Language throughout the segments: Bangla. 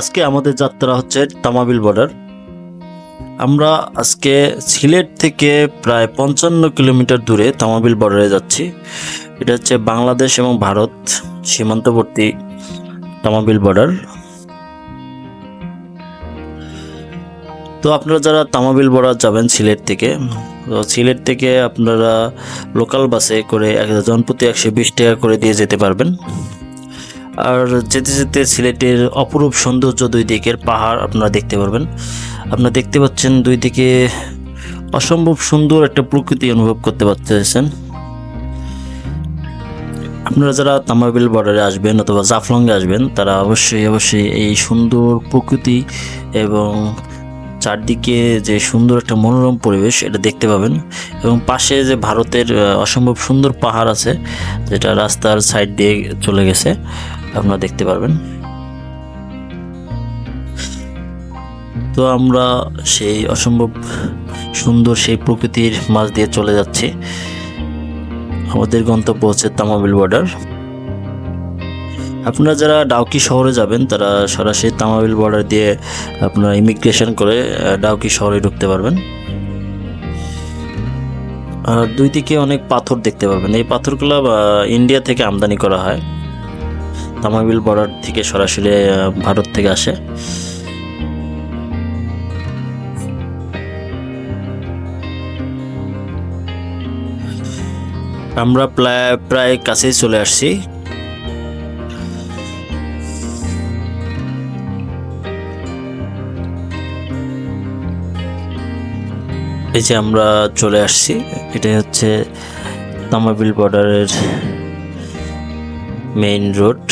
আজকে আমাদের যাত্রা হচ্ছে তামাবিল বর্ডার। আমরা আজকে সিলেট থেকে প্রায় পঞ্চান্ন কিলোমিটার দূরে তামাবিল বর্ডারে যাচ্ছি। এটা হচ্ছে বাংলাদেশ এবং ভারত সীমান্তবর্তী তামাবিল বর্ডার। তো আপনারা যারা তামাবিল বর্ডার যাবেন সিলেট থেকে, তো সিলেট থেকে আপনারা লোকাল বাসে করে এক জনপ্রতি একশো বিশ টাকা করে দিয়ে যেতে পারবেন। আর যেতে যেতে সিলেটের অপরূপ সৌন্দর্য দুই দিকের পাহাড় আপনারা দেখতে পারবেন। আপনারা দেখতে পাচ্ছেন দুই দিকে অসম্ভব সুন্দর একটা প্রকৃতি অনুভব করতে পারতেছেন। আপনারা যারা তামাবিল বর্ডারে আসবেন অথবা জাফলংয়ে আসবেন, তারা অবশ্যই অবশ্যই এই সুন্দর প্রকৃতি এবং চারদিকে যে সুন্দর একটা মনোরম পরিবেশ এটা দেখতে পাবেন। এবং পাশে যে ভারতের অসম্ভব সুন্দর পাহাড় আছে, যেটা রাস্তার সাইড দিয়ে চলে গেছে। আপনারা দেখতে পারবেন। তো আমরা সেই অসম্ভব সুন্দর সেই প্রকৃতির মাঝ দিয়ে চলে যাচ্ছি। আমাদের গন্তব্য হচ্ছে তামাবিল বর্ডার। আপনারা যারা ডাউকি শহরে যাবেন, তারা সরাসরি তামাবিল বর্ডার দিয়ে আপনারা ইমিগ্রেশন করে ডাউকি শহরে ঢুকতে পারবেন। আর দুই দিকে অনেক পাথর দেখতে পাবেন এই পাথরগুলো ইন্ডিয়া থেকে আমদানি করা হয়। তামাবিল বর্ডার থেকে সরাসরি ভারত থেকে আসে। আমরা প্রায় প্রায় কাছেই চলে আসছি। এই যে আমরা চলে আসছি, এটাই হচ্ছে তামাবিল বর্ডারের মেইন রোড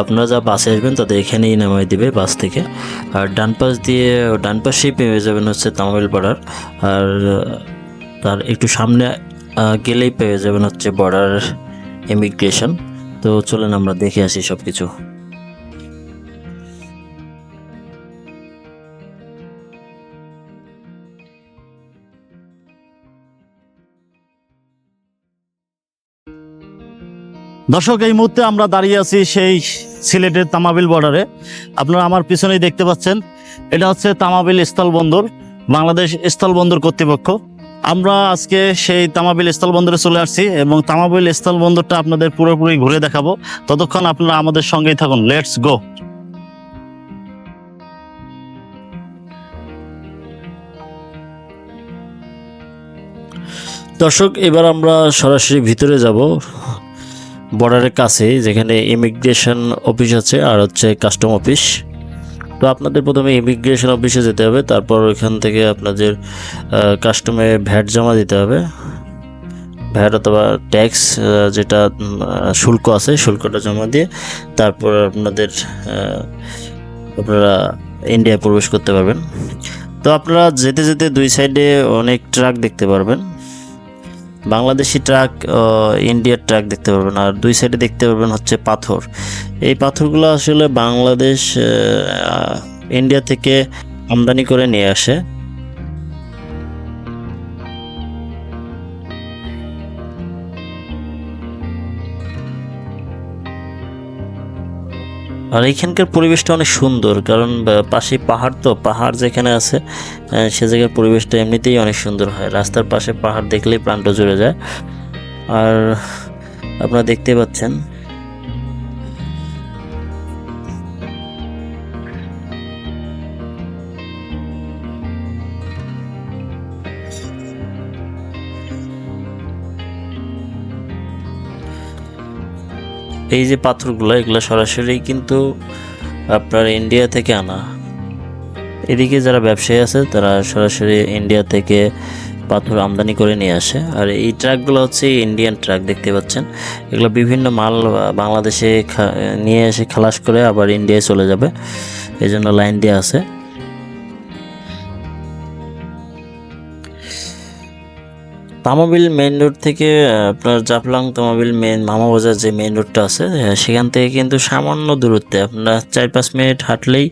আপনারা যা বাসে আসবেন তাদের এখানেই নামাই দেবে বাস থেকে। আর ডান পাশ দিয়ে, ডান পাশেই পেয়ে যাবেন হচ্ছে তামাবিল বর্ডার আর তার একটু সামনে গেলেই পেয়ে যাবেন হচ্ছে বর্ডার ইমিগ্রেশন তো চলেন আমরা দেখে আসি সব কিছু দর্শক, এই মুহূর্তে আমরা দাঁড়িয়ে আছি সেই সিলেটের তামাবিল বর্ডারে আপনারা আমার পিছনেই দেখতে পাচ্ছেন, এটা হচ্ছে তামাবিল স্থলবন্দর বাংলাদেশ স্থলবন্দর কর্তৃপক্ষ। আমরা আজকে সেই তামাবিল স্থলবন্দরে চলে আসছি এবং তামাবিল স্থলবন্দরটা আপনাদের পুরোপুরি ঘুরে দেখাবো। ততক্ষণ আপনারা আমাদের সঙ্গেই থাকুন লেটস গো দর্শক, এবার আমরা সরাসরি ভিতরে যাব। বর্ডারের কাছে যেখানে ইমিগ্রেশন অফিস আছে আর হচ্ছে কাস্টম অফিস তো আপনাদের প্রথমে ইমিগ্রেশন অফিসে যেতে হবে, তারপর ওইখান থেকে আপনাদের কাস্টমে ভ্যাট জমা দিতে হবে। ভ্যাট অথবা ট্যাক্স যেটা শুল্ক আছে, শুল্কটা জমা দিয়ে তারপর আপনাদের আপনারা ইন্ডিয়ায় প্রবেশ করতে পারবেন। তো আপনারা যেতে যেতে দুই সাইডে অনেক ট্রাক দেখতে পারবেন। বাংলাদেশি ট্রাক ইন্ডিয়ার ট্রাক দেখতে পারবেন। আর দুই সাইডে দেখতে পারবেন হচ্ছে পাথর। এই পাথরগুলো আসলে বাংলাদেশ ইন্ডিয়া থেকে আমদানি করে নিয়ে আসে। আর এখানকার পরিবেশটা অনেক সুন্দর, কারণ পাশে পাহাড় তো, পাহাড় যেখানে আছে সে জায়গার পরিবেশটা এমনিতেই অনেক সুন্দর হয়। রাস্তার পাশে পাহাড় দেখলেই প্রাণটা জুড়ে যায়। আর আপনারা দেখতে পাচ্ছেন এই যে পাথরগুলো, এগুলো সরাসরি কিন্তু আপনার ইন্ডিয়া থেকে আনা। এদিকে যারা ব্যবসায়ী আছে, তারা সরাসরি ইন্ডিয়া থেকে পাথর আমদানি করে নিয়ে আসে। আর এই ট্রাকগুলো হচ্ছে ইন্ডিয়ান ট্রাক, দেখতে পাচ্ছেন। এগুলো বিভিন্ন মাল বাংলাদেশে নিয়ে এসে খালাস করে আবার ইন্ডিয়ায় চলে যাবে। এই জন্য লাইন দিয়ে আছে। তামাবিল মেইন রোড থেকে আপনার জাফলাং তামাবিল মেন মামা বাজার যে মেইন রোডটা আছে সেখান থেকে কিন্তু সামান্য দূরত্বে আপনারা চার পাঁচ মিনিট হাঁটলেই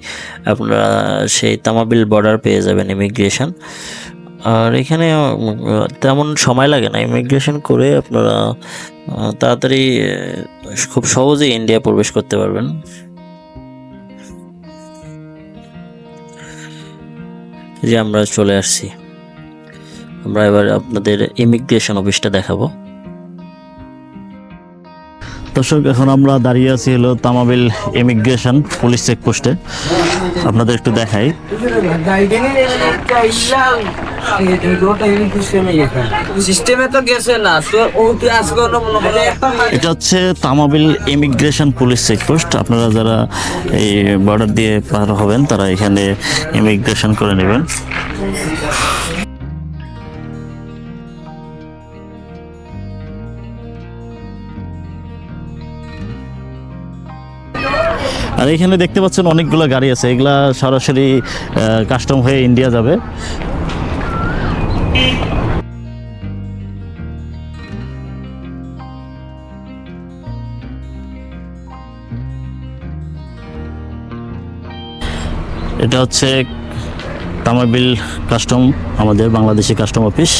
আপনারা সেই তামাবিল বর্ডার পেয়ে যাবেন ইমিগ্রেশন আর এখানে তেমন সময় লাগে না ইমিগ্রেশন করে আপনারা তাড়াতাড়ি খুব সহজেই ইন্ডিয়া প্রবেশ করতে পারবেন। যে আমরা চলে আসছি। আমরা এবার আপনাদের ইমিগ্রেশন অফিসটা দেখাবো। দর্শক এখন আমরা দাঁড়িয়ে আছি হলো তামাবিল ইমিগ্রেশন পুলিশ চেকপোস্টে আপনাদের একটু দেখাই। সিস্টেমে তো গেছে না মনে এটা হচ্ছে তামাবিল ইমিগ্রেশন পুলিশ চেকপোস্ট আপনারা যারা এই বর্ডার দিয়ে পার হবেন তারা এখানে ইমিগ্রেশন করে নেবেন। আর এখানে দেখতে পাচ্ছেন অনেকগুলো গাড়ি আছে। এগুলা সরাসরি কাস্টম হয়ে ইন্ডিয়া যাবে। এটা হচ্ছে তামাবিল কাস্টম আমাদের বাংলাদেশি কাস্টম অফিস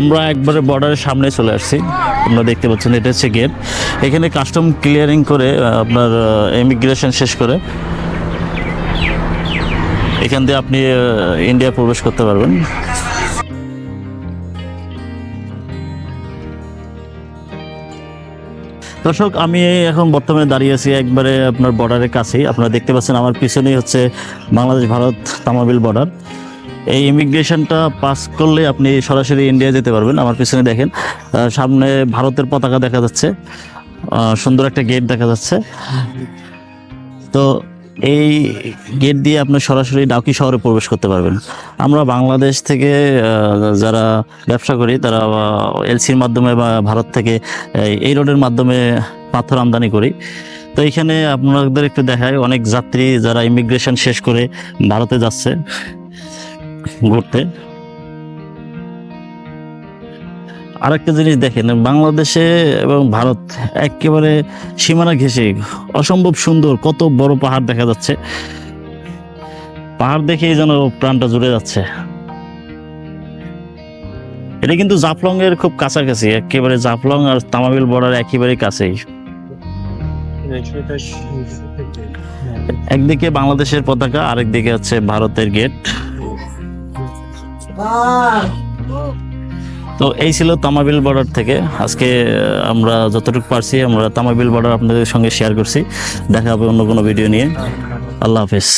আমরা একবারে বর্ডারের সামনে চলে আসছি। আপনারা দেখতে পাচ্ছেন, এটা হচ্ছে গেট এখানে কাস্টম ক্লিয়ারিং করে আপনার ইমিগ্রেশন শেষ করে এখান দিয়ে আপনি ইন্ডিয়া প্রবেশ করতে পারবেন। দর্শক, আমি এখন বর্তমানে দাঁড়িয়ে আছি একবারে আপনার বর্ডারের কাছেই। আপনারা দেখতে পাচ্ছেন, আমার পিছনেই হচ্ছে বাংলাদেশ ভারত তামাবিল বর্ডার এই ইমিগ্রেশনটা পাস করলে আপনি সরাসরি ইন্ডিয়া যেতে পারবেন। আমার পিছনে দেখেন সামনে ভারতের পতাকা দেখা যাচ্ছে সুন্দর একটা গেট দেখা যাচ্ছে। তো এই গেট দিয়ে আপনি সরাসরি ডাউকি শহরে প্রবেশ করতে পারবেন। আমরা বাংলাদেশ থেকে যারা ব্যবসা করি, তারা এলসির মাধ্যমে বা ভারত থেকে, এই- রোডের মাধ্যমে পাথর আমদানি করি। তো এখানে আপনাদের একটু দেখায় অনেক যাত্রী যারা ইমিগ্রেশন শেষ করে ভারতে যাচ্ছে। ঘুরতে। আরেকটা জিনিস দেখেন, বাংলাদেশে এবং ভারত একেবারে সীমানা ঘেঁষে অসম্ভব সুন্দর, কত বড় পাহাড় দেখা যাচ্ছে। পাহাড় দেখেই যেন প্রাণটা জুড়ে যাচ্ছে। এটা কিন্তু জাফলং এর খুব কাছাকাছি, একেবারে জাফলং আর তামাবিল বর্ডার একেবারে কাছেই। একদিকে বাংলাদেশের পতাকা, আরেকদিকে হচ্ছে ভারতের গেট তো এই ছিল তামাবিল বর্ডার থেকে। আজকে আমরা যতটুকু পারছি, আমরা তামাবিল বর্ডার আপনাদের সঙ্গে শেয়ার করছি। দেখা হবে অন্য কোনো ভিডিও নিয়ে। আল্লাহ হাফেজ।